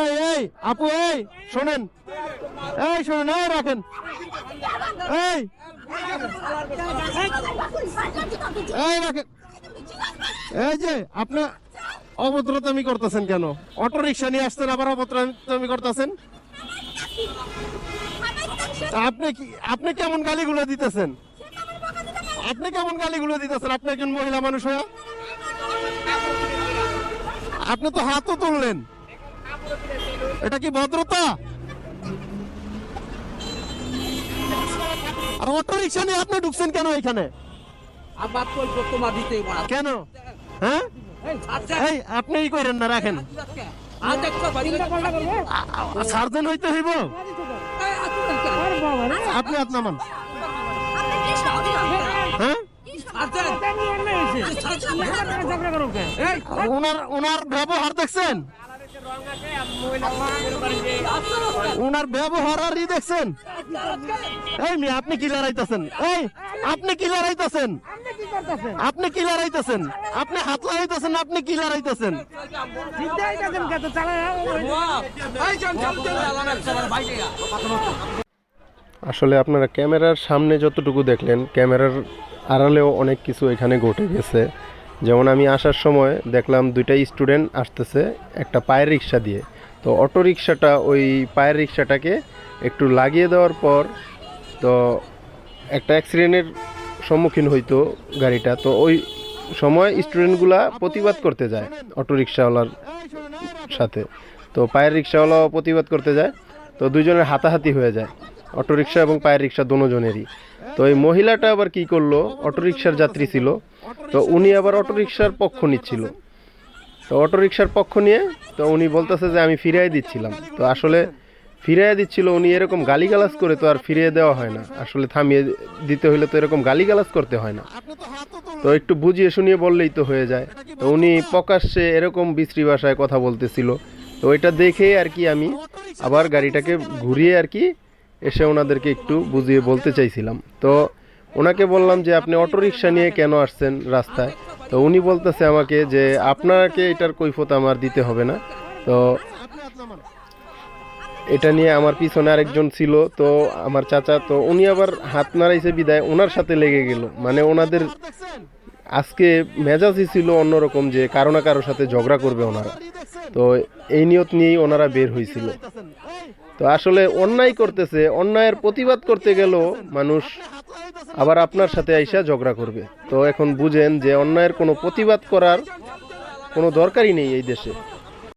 এই এই, আপু, এই, শোনেন। এই শোনেন, এই, রাখেন। এই। এই, রাখেন। এই যে, আপনি অভদ্রতামি করতেছেন কেন? অটো রিক্সা নিয়ে আসছেন, আবার অভদ্রতামি করতেছেন? আপনি কি, আপনি কেমন গালিগুলো দিতেছেন? আপনি কেমন গালিগুলো দিতেছেন? আপনি একজন মহিলা মানুষ হয়ে আপনি তো হাতও তুললেন। এটা কি ভদ্রতা? আর অটো রিক্সা নিয়ে আপনি ঢুকছেন কেন এখানে? কেন? হ্যাঁ? এই আপনি ই করেন না রাখেন। সার্জেন হইতে হইব? আপনি হাত নামান হ্যাঁ? ওনার ওনার ব্যবহার দেখছেন? ওনার ব্যবহার আর দেখছেন? এই মেয়ে আপনি কি লড়াইতেছেন? এই আপনি কি লড়াইতেছেন? আপনি কি লড়াইতেছেন? আপনি হাত লড়াইতেছেন আপনি কি লড়াইতেছেন? আসলে আপনারা ক্যামেরার সামনে যতটুকু দেখলেন, ক্যামেরার আড়ালেও অনেক কিছু এখানে ঘটে গেছে। যেমন আমি আসার সময় দেখলাম দুইটা স্টুডেন্ট আসতেছে একটা পায়ের রিক্সা দিয়ে। তো অটো রিক্সাটা, ওই পায়ের রিক্সাটাকে একটু লাগিয়ে দেওয়ার পর তো একটা অ্যাক্সিডেন্টের সম্মুখীন হইতো গাড়িটা। তো ওই সময় স্টুডেন্টগুলা প্রতিবাদ করতে যায় অটো রিক্সাওয়ালার সাথে। তো পায়ের রিক্সাওয়ালাও প্রতিবাদ করতে যায়। তো দুজনের হাতাহাতি হয়ে যায়। অটো রিক্সা এবং পায়ের রিক্সা দুজনেরই। তো এই মহিলাটা আবার কি করল? অটো রিক্সার যাত্রী ছিল। তো উনি আবার অটো রিক্সার পক্ষ নিচ্ছিল। তো অটো রিক্সার পক্ষ নিয়ে তো উনি বলতেছে যে, আমি ফিরিয়ে দিচ্ছিলাম। তো আসলে ফিরিয়ে দিচ্ছিল উনি এরকম গালিগালাজ করে তো আর ফিরিয়ে দেওয়া হয় না। আসলে থামিয়ে দিতে হলে তো এরকম গালিগালাজ করতে হয় না। তো একটু বুঝিয়ে শুনিয়ে বললেই তো হয়ে যায়। তো উনি প্রকাশ্যে এরকম বিশ্রী ভাষায় কথা বলতেছিল। তো ওইটা দেখে আর কি আমি আবার গাড়িটাকে ঘুরিয়ে আর কি এসে ওনাদেরকে একটু বুঝিয়ে বলতে চাইছিলাম। তো ওনাকে বললাম যে, আপনি অটো রিক্সা নিয়ে কেন আসছেন রাস্তায়? তো উনি বলতেছে আমাকে যে, আপনাকে এটার কৈফত আমার দিতে হবে না। তো এটা নিয়ে আমার পিছনে আরেকজন ছিল, তো আমার চাচা, তো উনি আবার হাত নাড়াইছে বিদায় ওনার সাথে লেগে গেল। মানে ওনাদের আজকে মেজাজই ছিল অন্যরকম যে, কারও না কারোর সাথে ঝগড়া করবে ওনারা। তো এই নিয়ত নিয়েই ওনারা বের হয়েছিল তো আসলে অন্যায় করতেছে, অন্যায়ের প্রতিবাদ করতে গেল মানুষ আবার আপনার সাথে আইসা ঝগড়া করবে। তো এখন বুঝেন যে অন্যায়ের কোনো প্রতিবাদ করার কোনো দরকারই নেই এই দেশে।